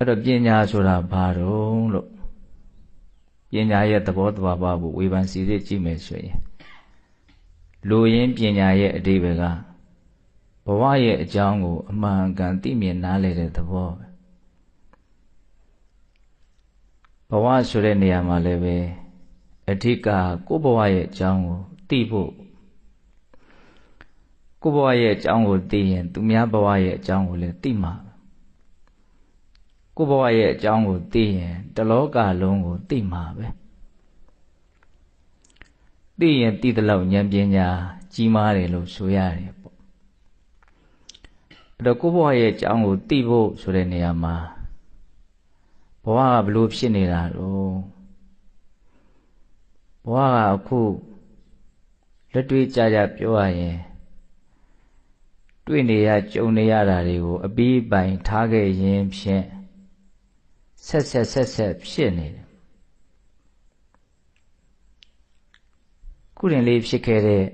အဲ့တော့ပညာဆိုတာဘာတုံးလို့ပညာရဲ့သဘောတဘာဝကိုဝေဖန်စီစစ်ကြည့်မယ်ဆိုရင်လူရင်းပညာရဲ့အဓိပ္ပာယ်ကဘဝရဲ့အကြောင်းကိုအမှန်ကန်သိမြင်နားလည်တဲ့သဘောပဲဘဝဆိုတဲ့နေရာမှာလည်းပဲအဓိကကိုယ့်ဘဝရဲ့အကြောင်းကိုသိဖို့ကိုယ့်ဘဝရဲ့အကြောင်းကိုသိရင် သူများဘဝရဲ့အကြောင်းကိုလည်းသိမှာ ကိုယ့်ဘဝရဲ့အကြောင်းကိုသိရင်တလောကလုံးကိုသိမှာပဲသိရင်သိတဲ့လောက်ဉာဏ်ပညာကြီးမားတယ်လို့ဆိုရတယ်ပေါ့အဲ့တော့ကိုယ့်ဘဝရဲ့အကြောင်းကိုသိဖို့ဆိုတဲ့နေရာမှာဘဝကဘလို့ဖြစ်နေတာတော့ဘဝကအခုလက်တွေ့ကြကြပြောရရင်တွေ့နေရကြုံနေရတာတွေကိုအပီးပိုင်ထားခဲ့ရင်ဖြင့် ဆက်ဆက်ဆက်ဆက်ဖြစ်နေတယ်ခုရင်လေးဖြစ်ခဲ့တဲ့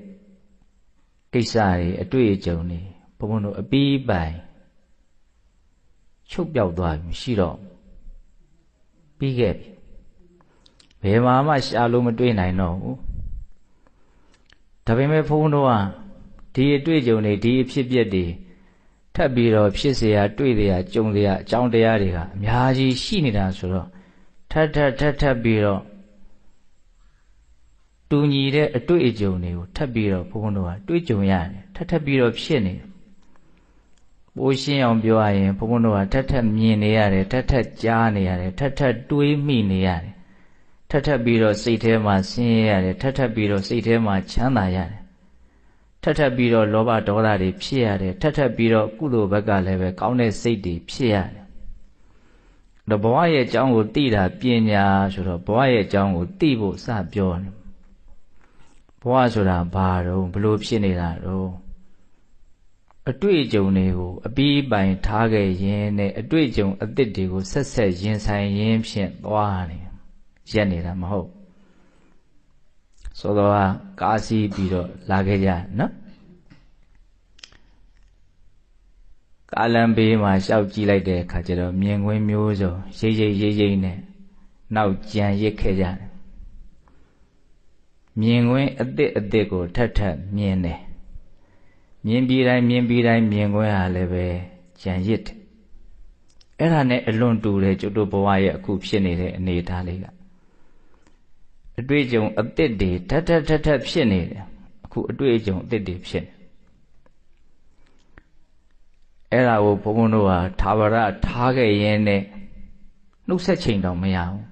ကိစ္စတွေအတွေ့အကြုံတွေဘုံဘုံတို့အပီးပိုင်ချုပ်ပြောက်သွားပြီရှိတော့ပြီးခဲ့ပြီဘယ်မှာမှရှာလို့မတွေ့နိုင်တော့ဘူးဒါပေမဲ့ဘုန်းတို့ကဒီအတွေ့အကြုံတွေဒီအဖြစ်ပြက်တွေ ထပ်ပြီးတော့ဖြစ်เสียတွေ့เสียကြုံเสียအကြောင်းတရားတွေကအများကြီးရှိနေတာဆိုတော့ထပ်ထပ်ထပ်ထပ်ပြီးတော့တူညီတဲ့အတွေ့အကြုံတွေကိုထပ်ပြီးတော့ဘုန်းဘုန်းတို့ကတွေ့ကြုံရတယ်ထပ်ထပ်ပြီးတော့ဖြစ်နေတယ်ပိုးရှင်းအောင်ပြောရရင်ဘုန်းဘုန်းတို့ကထပ်ထပ်မြင်နေရတယ်ထပ်ထပ်ကြားနေရတယ်ထပ်ထပ်တွေးမိနေရတယ်ထပ်ထပ်ပြီးတော့စိတ်ထဲမှာဆင်းရဲရတယ်ထပ်ထပ်ပြီးတော့စိတ်ထဲမှာချမ်းသာရတယ် ထပ်ထပ်ပြီးတော့လောဘဒေါသတွေဖြစ်ရတယ်ထပ်ထပ်ပြီးတော့ကုသိုလ်ဘက်ကလည်းပဲကောင်းတဲ့စိတ်တွေဖြစ်ရတယ်တော့ဘဝရဲ့အကြောင်းကိုသိတာပညာဆိုတော့ဘဝရဲ့အကြောင်းကိုသိဖို့စပြောတယ်ဘဝဆိုတာဘာတော့ဘလို့ဖြစ်နေတာတော့အတွေ့အကြုံတွေကိုအပီးပိုင်ထားခဲ့ရင်နဲ့အတွေ့အကြုံအသစ်တွေကိုဆက်ဆက်ရင်ဆိုင်ရင်းဖြင့်သွားနေရက်နေတာမဟုတ်ဆိုတော့ကားစီးပြီးတော့လာခဲ့ကြနော် ကာလံဘေးမှာရှောက်ကြည့်လိုက်တဲ့အခါကျတော့မြင်ကွင်းမျိုးစုံရိပ်ရိပ်ရိပ်ရိပ်နဲ့နောက်ကြံရစ်ခဲ့ကြတယ်မြင်ကွင်းအစ်စ်အစ်စ်ကိုထပ်ထပ်မြင်တယ်မြင်ပြီးတိုင်းမြင်ပြီးတိုင်းမြင်ကွင်းဟာလည်းပဲကြံရစ်တယ်အဲ့ဒါနဲ့အလွန်တူတယ်ကျွတ်တို့ဘဝရဲ့အခုဖြစ်နေတဲ့အနေအထားလေးကအတွေ့အကြုံအစ်စ်တွေထပ်ထပ်ထပ်ထပ်ဖြစ်နေတယ်အခုအတွေ့အကြုံအစ်စ်တွေဖြစ်နေ အဲ့ဒါကိုဘုန်းဘုန်းတို့ဟာသာဝရထားခဲ့ရင်းနဲ့နှုတ်ဆက်ချိန်တော့မရဘူး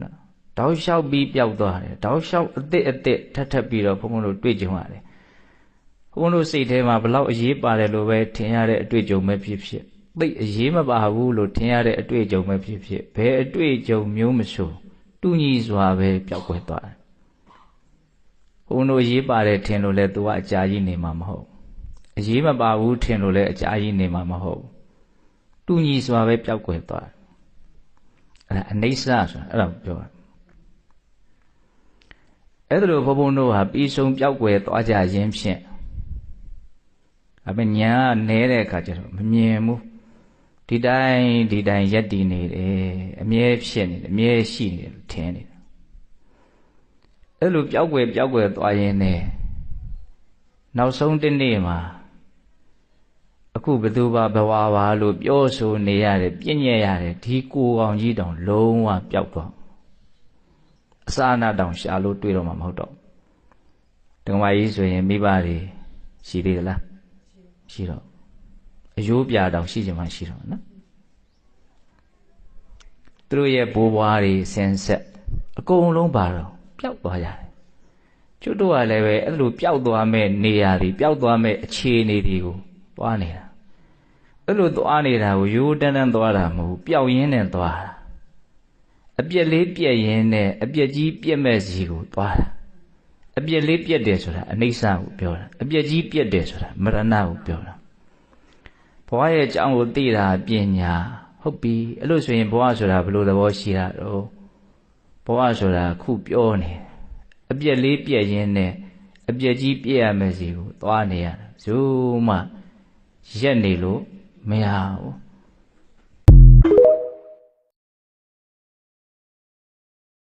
နော်တောက်လျှောက်ပြီးပျောက်သွားတယ်တောက်လျှောက်အစ်စ်အစ်စ်ထပ်ထပ်ပြီးတော့ဘုန်းဘုန်းတို့တွေ့ကြုံရတယ်ဘုန်းဘုန်းတို့စိတ်ထဲမှာဘလောက်အရေးပါတယ်လို့ပဲထင်ရတဲ့အတွေ့အကြုံပဲဖြစ်ဖြစ်သိအရေးမပါဘူးလို့ထင်ရတဲ့အတွေ့အကြုံပဲဖြစ်ဖြစ်ဘယ်အတွေ့အကြုံမျိုးမဆိုတူညီစွာပဲပျောက်ကွယ်သွားတယ်ဘုန်းတို့ရေးပါတယ်ထင်လို့လဲသူကအကြာကြီးနေမှာမဟုတ် အရေးမပါဘူးထင်လို့လဲအကြာကြီးနေမှာမဟုတ်တူညီစွာပဲပျောက်ကွယ်သွားတယ်အဲ့ဒါအနိစ္စဆိုတာအဲ့ဒါပြောတာအဲ့ဒါလိုဘုံဘုံတို့ဟာပြီးဆုံးပျောက်ကွယ်သွားကြခြင်းဖြင့်အမေညာနဲတဲ့အခါကျတော့မမြင်ဘူးဒီတိုင်းဒီတိုင်းရက်တည်နေတယ်အမြဲဖြစ်နေတယ်အမြဲရှိနေတယ်ထင်နေတယ်အဲ့လိုပျောက်ွယ်ပျောက်ွယ်သွားရင်းနဲ့နောက်ဆုံးတစ်နေ့မှာ အခုဘသူပါဘဝပါလို့ပြောဆိုနေရတယ်ပြည့်ညက်ရတယ်ဒီကိုကောင်ကြီးတောင်လုံးဝပျောက်သွားအစာနာတောင်ရှာလို့တွေ့တော့မှာမဟုတ်တော့တက္ကမကြီးဆိုရင်မိဘတွေရှိသေးသလားရှိတော့အယိုးပြတောင်ရှိကြမှရှိတော့နော်သူတို့ရဲ့ဘိုးဘွားတွေဆင်းဆက်အကုန်လုံးပါတော့ပျောက်သွားရတယ်ကျွတ်တို့ကလည်းပဲအဲ့လိုပျောက်သွားမဲ့နေရာတွေပျောက်သွားမဲ့အခြေအနေတွေကိုသွားနေတာ အဲ့လိုသွားနေတာကိုရိုးတန်းတန်းသွားတာမဟုတ်ပျောက်ရင်းနဲ့သွားတာအပြက်လေးပြက်ရင်းနဲ့အပြက်ကြီးပြက်မဲ့စီကိုသွားတာအပြက်လေးပြက်တယ်ဆိုတာအနိစ္စကိုပြောတာအပြက်ကြီးပြက်တယ်ဆိုတာမရဏကိုပြောတာဘဝရဲ့အကြောင်းကိုသိတာပညာဟုတ်ပြီအဲ့လိုဆိုရင်ဘဝဆိုတာဘယ်လိုသဘောရှိတာတော့ဘဝဆိုတာခုပြောနေအပြက်လေးပြက်ရင်းနဲ့အပြက်ကြီးပြက်ရမယ်စီကိုသွားနေရတာဇူးမှရက်နေလို့ မရဘူး